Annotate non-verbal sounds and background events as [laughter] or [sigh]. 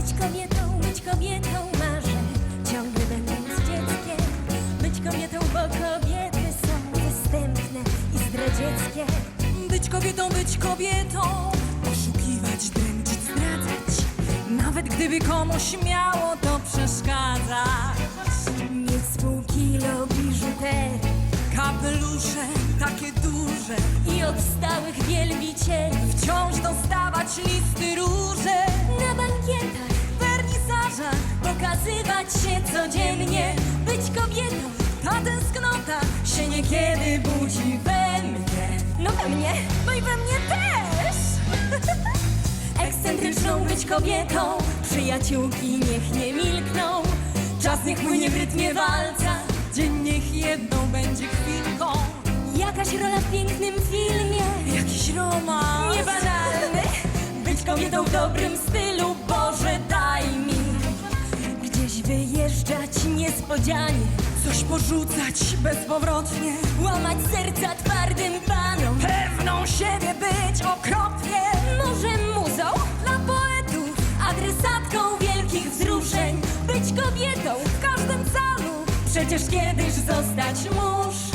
Być kobietą, być kobietą marzę, ciągle będąc dzieckiem. Być kobietą, bo kobiety są występne i zdradzieckie. Być kobietą, być kobietą. Oszukiwać, dręczyć, zdradzać. Nawet gdyby komuś miało to przeszkadzać. Mieć z pół kilo biżuterii Kapelusze takie duże. I od stałych wielbicieli. Wciąż dostawać listy róże. Na bankietach pokazywać się codziennie. Być kobietą, Ta tęsknota się niekiedy budzi we mnie no we mnie, No i we mnie też [laughs] ekscentryczną być kobietą. Przyjaciółki niech nie milkną. Czas niech płynie w rytmie walca Dzień niech jedną będzie chwilką Jakaś rola w pięknym filmie. Jakiś romans Niebanalny, [laughs] być kobietą w dobrym stylu, niespodzianie. Coś porzucać bezpowrotnie. Łamać serca twardym panom Pewną siebie być okropnie. Może muzą Dla poetów Adresatką wielkich wzruszeń. Być kobietą w każdym calu Przecież kiedyś zostać muszę